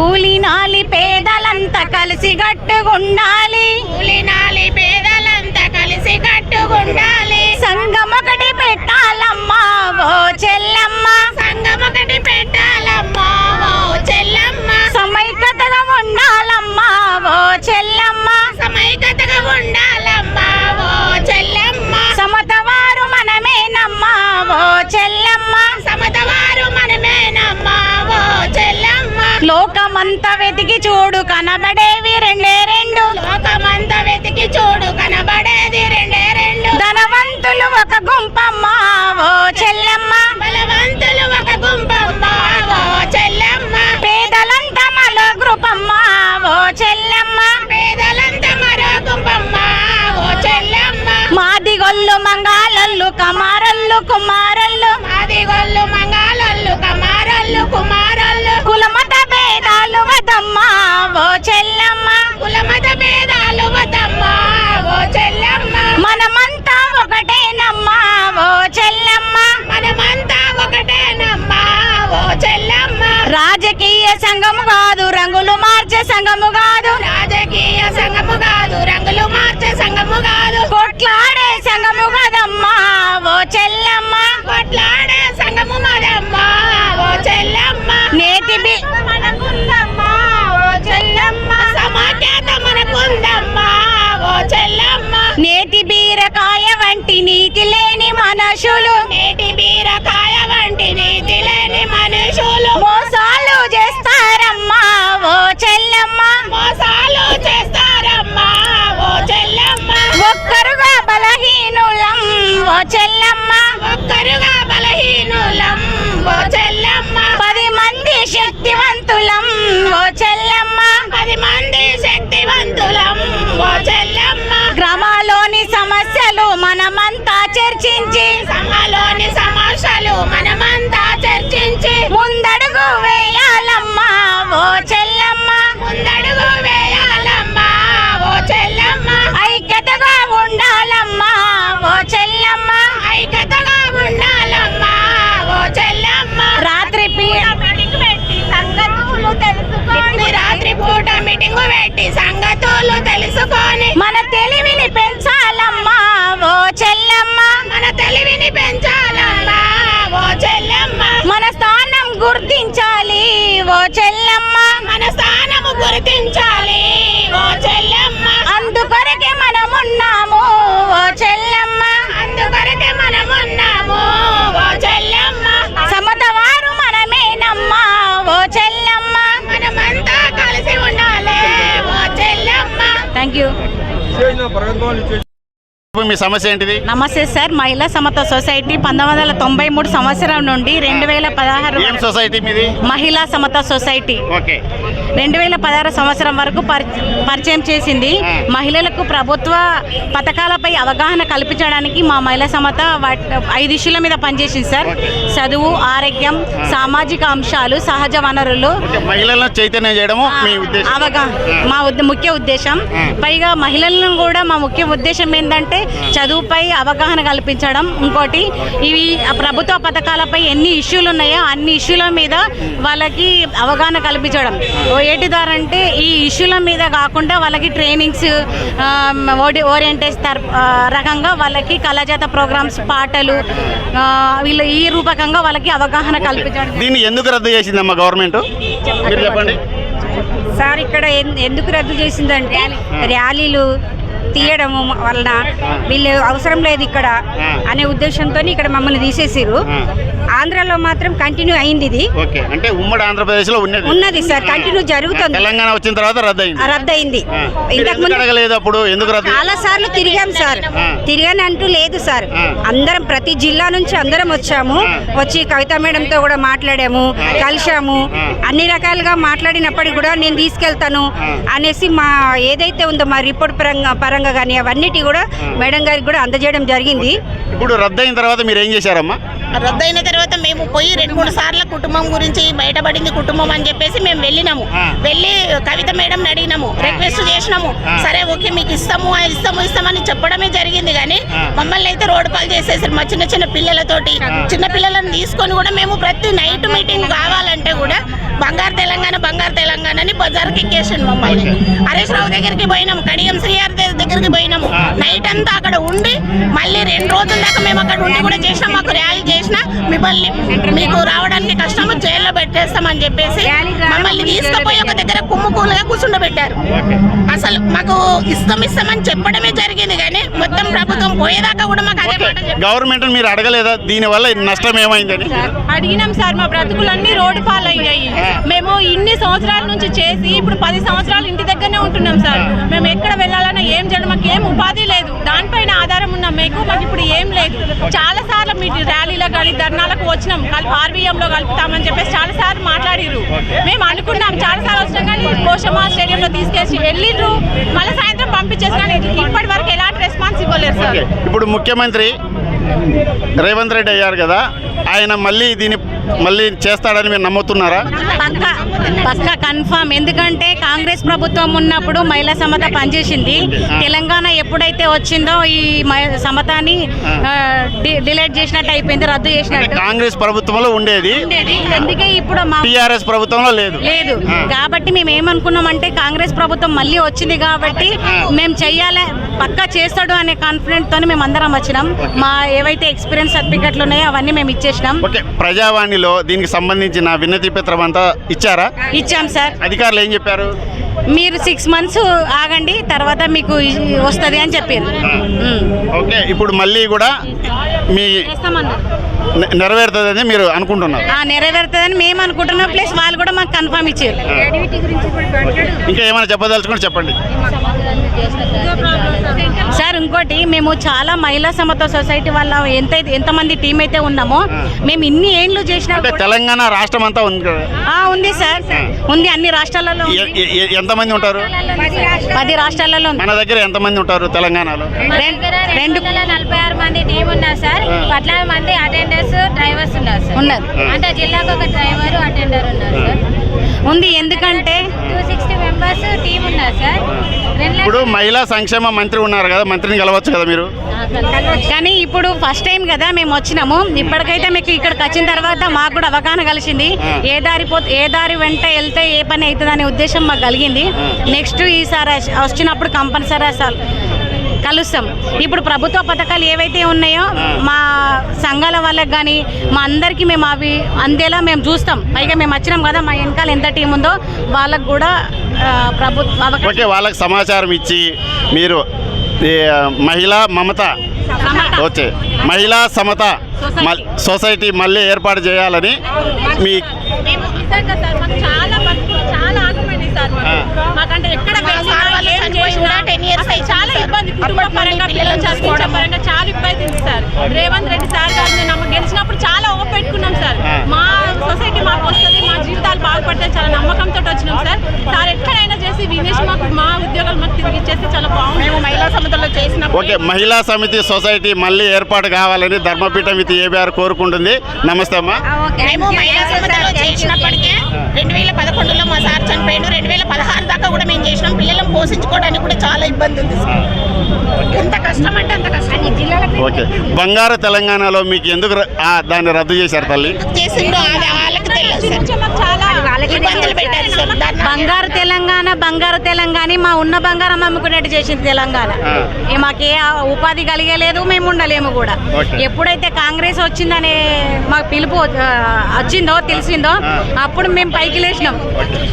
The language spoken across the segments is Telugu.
కూలినాలి పేదలంతా కలిసి గట్టుగుండాలి. కూలినాలి పేదలంతా కలిసి కట్టుకుండాలి సంఘం ఒకటి పెట్టాలమ్మా ఓ చెల్లమ్మ. సంఘం ఒకటి పెట్టాలమ్మా ఓ చెల్లమ్మ. సమైక్యతగా ఉండాలమ్మా ఓ చెల్లమ్మ. సమైక్యతగా ఉండాలమ్మా ఓ చెల్లమ్మ. సమతవారు మనమేనమ్మా ఓ చెల్లమ్మ లోకమంతా వెతికి చూడు కనబడేవి రెండే రెండు. లోకమంతా వెతికి చూడు కనబడేది రెండే రెండు. ధనవంతులు ఒక గుంపమ్మా ఓ చెల్లమ్మ. బలవంతులు ఒక గుంపమ్మ ఓ చెల్లమ్మ. పేదలంతా మరో గ్రూపమ్మా ఓ చెల్లమ్మ. పేదలంతా మరో గుంపమ్మ ఓ చెల్లమ్మ. మాదిగొల్లు మంగాళల్లు కమారల్లు కుమారల్లు. మాదిగొల్లు మంగాళల్లు కమారల్లు కుమారల్లు. కులమత భేదాలు వదమ్మా ఓ చెల్లమ్మ. కులమత భేదాలు వదమ్మా ఓ చెల్లమ్మ. మనమంతా ఒకటేనమ్మా ఓ చెల్లమ్మ. మనమంతా ఒకటేనమ్మా ఓ చెల్లమ్మ. రాజకీయ సంఘము కాదు రంగులు మార్చే సంఘము కాదు. రాజకీయ సంఘము కాదు రంగులు మార్చే సంఘము కాదు. కొట్లాడే నేటి బీరకాయ వంటి నీతి లేని మనుషులు. మోసాలు చేస్తారమ్మా ఓ చెల్లమ్మ. మోసాలు చేస్తారమ్మా ఓ చెల్లమ్మ. ఒక్కరుగా బలహీనులం ఓ చెల్లమ్మ. ఒక్కరుగా బలహీనులం ఓ చెల్లమ్మ మనమంతా చర్చించి సమ్మలోని సమస్యలు మనమంతా చర్చించి ముందడుగు వేయాలమ్మా ఓ చెల్లమ్మ. ముందడుగు వేయాలమ్మా ఓ చెల్లమ్మ. ఐక్యతగా ఉండాలమ్మా ఓ చెల్లమ్మ. ఐక్యతగా ఉండాలమ్మా ఓ చెల్లమ్మ. రాత్రి పూట మీటింగ్ పెట్టి సంగతులు తెలుసుకొని మన తెలివిని తెలివిని పెంచాలమ్మా ఓ చెల్లమ్మ. మన స్థానం గుర్తించాలి ఓ చెల్లమ్మ. మన స్థానము గుర్తించాలి ఓ చెల్లమ్మ. అందుకొరకే మనమున్నాము ఓ చెల్లమ్మ. అందుకొరకే మనమున్నాము ఓ చెల్లమ్మ. సమతవారు మనమేనమ్మా ఓ చెల్లమ్మ. మనమంతా కలిసి ఉండాలి ఓ చెల్లమ్మ. థ్యాంక్ యూ చేసిన మీ సమస్య ఏంటిది? నమస్తే సార్ మహిళా సమత సొసైటీ పంతొమ్మిది వందల తొంభై మూడు సంవత్సరం నుండి రెండు వేల పదహారు సొసైటీ మీది? మహిళా సమత సొసైటీ. ఓకే. రెండు వేల పదహారు సంవత్సరం వరకు పరి- పరిచయం చేసింది. మహిళలకు ప్రభుత్వ పథకాలపై అవగాహన కల్పించడానికి మా మహిళా సమత ఐదు ఇష్యూల మీద పనిచేసింది సార్. చదువు ఆరోగ్యం సామాజిక అంశాలు సహజ వనరులు. మహిళలను చైతన్యం చేయడము మీ ముఖ్య ఉద్దేశం. పైగా మహిళలను కూడా మా ముఖ్య ఉద్దేశం ఏంటంటే చదువుపై అవగాహన కల్పించడం. ఇంకోటి ఇవి ప్రభుత్వ పథకాలపై ఎన్ని ఇష్యూలు ఉన్నాయో అన్ని ఇష్యూల మీద వాళ్ళకి అవగాహన కల్పించడం. ఓ ఏటి ద్వారా అంటే ఈ ఇష్యూల మీద కాకుండా వాళ్ళకి ట్రైనింగ్స్ ఓరియంటేషన్ రకంగా వాళ్ళకి కళాజాత ప్రోగ్రామ్స్ పాటలు వీళ్ళు ఈ రూపకంగా వాళ్ళకి అవగాహన కల్పించడం దీన్ని ఎందుకు రద్దు చేసిందమ్మా గవర్నమెంట్? మీరు చెప్పండి. సార్ ఇక్కడ ఎందుకు రద్దు చేసిందంటే ర్యాలీలు తీయడము వలన వీళ్ళు అవసరం లేదు ఇక్కడ అనే ఉద్దేశంతో ఇక్కడ మమ్మల్ని తీసేసిరు ఆంధ్రాలో మాత్రం కంటిన్యూ అయింది ఇది. ఓకే అంటే ఉమ్మడి ఆంధ్రప్రదేశ్లో ఉన్నది. ఉన్నది సార్ కంటిన్యూ జరుగుతుంది. తెలంగాణ వచ్చిన తర్వాత రద్దయింది. మీరు ఇంతకు ముందు అడగలేదు అప్పుడు? ఎందుకు రద్దు? చాలా సార్లు తిరిగాం సార్. తిరిగాని అంటూ లేదు సార్. అందరం ప్రతి జిల్లా నుంచి అందరం వచ్చాము. వచ్చి కవిత మేడంతో కూడా మాట్లాడాము కలిశాము. అన్ని రకాలుగా మాట్లాడినప్పటికీ కూడా నేను తీసుకెళ్తాను అనేసి మా ఏదైతే ఉందో మా రిపోర్ట్ పరంగా పరంగా కానీ అవన్నిటి కూడా మేడం గారికి కూడా అందజేయడం జరిగింది. ఇప్పుడు రద్దు అయిన తర్వాత మీరు ఏం చేశారమ్మా? రద్దయిన తర్వాత మేము పోయి రెండు మూడు సార్లు కుటుంబం గురించి బయటపడింది కుటుంబం అని చెప్పేసి మేము వెళ్ళినాము. వెళ్ళి కవిత మేడం అడిగినాము రిక్వెస్ట్ చేసినాము. సరే ఓకే మీకు ఇస్తాము ఇస్తాము ఇస్తామని చెప్పడమే జరిగింది కానీ మమ్మల్ని అయితే రోడ్డు పాలు చేసేసారు. మా చిన్న చిన్న పిల్లలతోటి. చిన్న పిల్లలను తీసుకొని కూడా మేము ప్రతి నైట్ మీటింగ్ కావాలంటే కూడా బంగారు తెలంగాణ బంగారు తెలంగాణ అని బజార్కి ఎక్కేసాను మమ్మల్ని. హరీష్ రావు దగ్గరికి పోయినాం కడియం శ్రీహార్ ద- దగ్గరికి పోయినాము. నైట్ అంతా అక్కడ ఉండి మళ్ళీ రెండు రోజుల దాకా మేము అక్కడ ఉండి కూడా చేసినాం. మాకు ర్యాలీ చేసినా మిమ్మల్ని. మీకు రావడానికి కష్టం పెట్టేస్తామని చెప్పేసి మమ్మల్ని తీసుకుపోయి ఒక దగ్గర కుమ్ముకూలుగా కూర్చుండబెట్టారు. అసలు మాకు ఇష్టం ఇస్తామని చెప్పడమే జరిగింది కానీ మొత్తం ప్రభుత్వం పోయేదాకా కూడా మాకు అదే. గవర్నమెంట్ మీరు అడగలేదా? దీనివల్ల నష్టం ఏమైందని? అడిగినాం సార్ మా బ్రతుకులన్నీ రోడ్డు పాలయ్యాయి. మేము ఇన్ని సంవత్సరాల నుంచి చేసి ఇప్పుడు పది సంవత్సరాలు ఇంటి దగ్గరనే ఉంటున్నాం సార్. మేము ఎక్కడ వెళ్ళాలన్నా ఏం చేయడం మాకు ఏం ఉపాధి లేదు. దానిపైన ఆధారం ఉన్నాం మీకు మాకు ఇప్పుడు ఏం లేదు. చాలా సార్లు మీ ర్యాలీలకు కానీ ధర్నాలకు వచ్చినాం. కలిపి ఆర్బీఎంలో కలుపుతామని చెప్పేసి చాలా సార్లు మాట్లాడిర్రు మేము అనుకున్నాం చాలా సార్లు వచ్చినాం కానీ కోశమా స్టేడియంలో తీసుకెళ్ళి వెళ్ళిర్రు. మళ్ళీ సాయంత్రం పంపించేసి కానీ ఇప్పటి వరకు ఎలాంటి రెస్పాన్స్ ఇవ్వలేరు సార్. ఇప్పుడు ముఖ్యమంత్రి రేవంత్ రెడ్డి అయ్యారు కదా ఆయన మళ్ళీ దీన్ని మళ్ళీ చేస్తాడని మీరు నమ్ముతున్నారా? పక్క పక్క కన్ఫామ్. ఎందుకంటే కాంగ్రెస్ ప్రభుత్వం ఉన్నప్పుడు మహిళా సమత పనిచేసింది. తెలంగాణ ఎప్పుడైతే వచ్చిందో ఈ సమతాన్ని డిలీట్ చేసినట్టు అయిపోయింది రద్దు చేసినట్టు. కాంగ్రెస్ ప్రభుత్వంలో ఉండేది. అందుకే ఇప్పుడు మా టిఆర్ఎస్ ప్రభుత్వంలో లేదు. లేదు. కాబట్టి మేము ఏమనుకున్నామంటే కాంగ్రెస్ ప్రభుత్వం మళ్ళీ వచ్చింది కాబట్టి మేము చెయ్యాలి పక్కా చేస్తాడు అనే కాన్ఫిడెంట్ తోని మేము అందరం వచ్చినాం మా ఏవైతే ఎక్స్పీరియన్స్ సర్టిఫికెట్లు ఉన్నాయో అవన్నీ మేము ఇచ్చేసినాం. ఓకే. ప్రజావాణిలో దీనికి సంబంధించిన వినతి పత్రం అంతా ఇచ్చారా? ఇచ్చాం సార్. అధికారులు ఏం చెప్పారు? మీరు సిక్స్ మంత్స్ ఆగండి తర్వాత మీకు వస్తుంది అని చెప్పారు. ఓకే ఇప్పుడు మళ్ళీ కూడా మీ నెరవేరుతుందని మీరు అనుకుంటున్నారు? ఆ, నెరవేరుతుందని మేము అనుకుంటున్నాం ప్లస్ వాళ్ళు కూడా మాకు కన్ఫర్మ్ ఇచ్చారు. ఇంకా ఏమైనా చెప్పదలుచుకుంటే చెప్పండి. సార్ ఇంకోటి మేము చాలా మహిళా సమత సొసైటీ వల్ల ఎంత ఎంతమంది టీం అయితే ఉన్నామో మేము ఇన్ని ఏండ్లు చేసినా తెలంగాణ రాష్ట్రం అంతా ఉంది ఉంది సార్. ఉంది అన్ని రాష్ట్రాలలో ఎంతమంది ఉంటారు? పది రాష్ట్రాలలో ఉంది. మన దగ్గర ఎంతమంది ఉంటారు తెలంగాణలో? రెండు వందల నలభై ఆరు మంది టీం ఉన్నారు సార్. పద్నాలుగు మంది అటెండర్స్ డ్రైవర్స్ ఉన్నారు సార్. ఉన్నారు. అంటే జిల్లాకు ఒక డ్రైవర్ అటెండర్ ఉన్నారు సార్. ఉంది ఎందుకంటే టూ సిక్స్టీ మెంబర్స్ టీం ఉన్నారు సార్? రెండు ఇప్పుడు మహిళా సంక్షేమ మంత్రి ఉన్నారు కదా మంత్రిని కలవచ్చు కదా మీరు? కానీ ఇప్పుడు ఫస్ట్ టైం కదా మేము వచ్చినాము. ఇప్పటికైతే మీకు ఇక్కడికి వచ్చిన తర్వాత మాకు కూడా అవగాహన కలిసింది. ఏ దారి పో ఏ దారి వెంట వెళ్తే ఏ పని అవుతుంది అనే ఉద్దేశం మాకు కలిగింది. నెక్స్ట్ ఈసారి వచ్- వచ్చినప్పుడు కంపల్సరీ అసలు కలుస్తాం. ఇప్పుడు ప్రభుత్వ పథకాలు ఏవైతే ఉన్నాయో మా సంఘాల వాళ్ళకి కానీ మా అందరికీ మేము అవి అందేలా మేము చూస్తాం. పైగా మేము వచ్చినాం కదా మా వెనకాల ఎంత టీం ఉందో వాళ్ళకు కూడా ప్రభుత్వ ఓకే వాళ్ళకి సమాచారం ఇచ్చి మీరు మహిళా మమత. ఓకే మహిళా సమత సొసైటీ మళ్ళీ ఏర్పాటు చేయాలని మీ మేము సార్. మాకంటే ఎక్కడ మా వెళ్ళినా, సార్ వాళ్ళు ఏం చనిపోయి చేసినా కూడా 10 years అసలు అవుతుంది చాలా. ఇబ్బంది కుటుంబ పరంగా పిల్లలు. పరంగా చాలా ఇబ్బంది సార్ రేవంత్ రెడ్డి సార్ గారిని నమ్మ గెలిచినప్పుడు చాలా ఓ పెట్టుకున్నాం సార్. మా సొసైటీ మాకు వస్తుంది మా జీవితాలు బాగుపడతాయి చాలా నమ్మకంతో వచ్చినాం సార్. సార్ ఎక్కడైనా చేసి వినేష్ మాకు మా ఉద్యోగాలు మాకు తిరిగి ఇచ్చేస్తే చాలా మేము బాగుంటుంది మహిళా సమితిలో చేసినప్పుడు ఓకే మహిళా సమితి సొసైటీ మళ్ళీ ఏర్పాటు కావాలని ధర్మపీఠం ఇది ఏబిఆర్ కోరుకుంటుంది. నమస్తే అమ్మా. మేము మహిళా సమితిలో చేసినప్పటికే రెండు వేల పదకొండులో మా సార్ చనిపోయాడు. రెండు వేల పదహారు దాకా కూడా మేము చేసినాం. పిల్లలను పోషించుకోవడానికి కూడా చాలా ఇబ్బంది ఉంది సార్. ఎంత కష్టం అంటే అంత కష్టం. ఓకే. బంగారు తెలంగాణలో మీకు ఎందుకు దాన్ని రద్దు చేశారు తల్లి? చేసిండో అది సార్. ఇబ్బందులు పెట్టారు సార్. బంగారు తెలంగాణ బంగారు తెలంగాణ మా ఉన్న బంగారం అమ్ముకునేట్టు చేసింది తెలంగాణ. ఏ మాకే ఆ ఉపాధి కలిగలేదు మేము ఉండలేము కూడా. ఎప్పుడైతే కాంగ్రెస్ వచ్చిందనే మాకు పిలుపు వచ్చిందో తెలిసిందో. అప్పుడు మేము పైకి లేచినాం.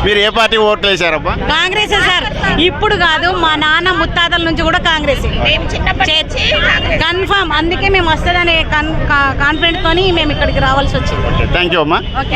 మీరు ఏ పార్టీ ఓట్లు వేశారబ్బా కాంగ్రెస్ సార్. ఇప్పుడు కాదు మా నాన్న ముత్తాతల నుంచి కూడా కాంగ్రెస్. మేము చిన్నప్పటి నుంచి కాంగ్రెస్. కన్ఫామ్. అందుకే మేము వస్తుందనే కాన్ఫిడెంట్ తోని మేము ఇక్కడికి రావాల్సి వచ్చింది. థ్యాంక్ యూ అమ్మా. Okay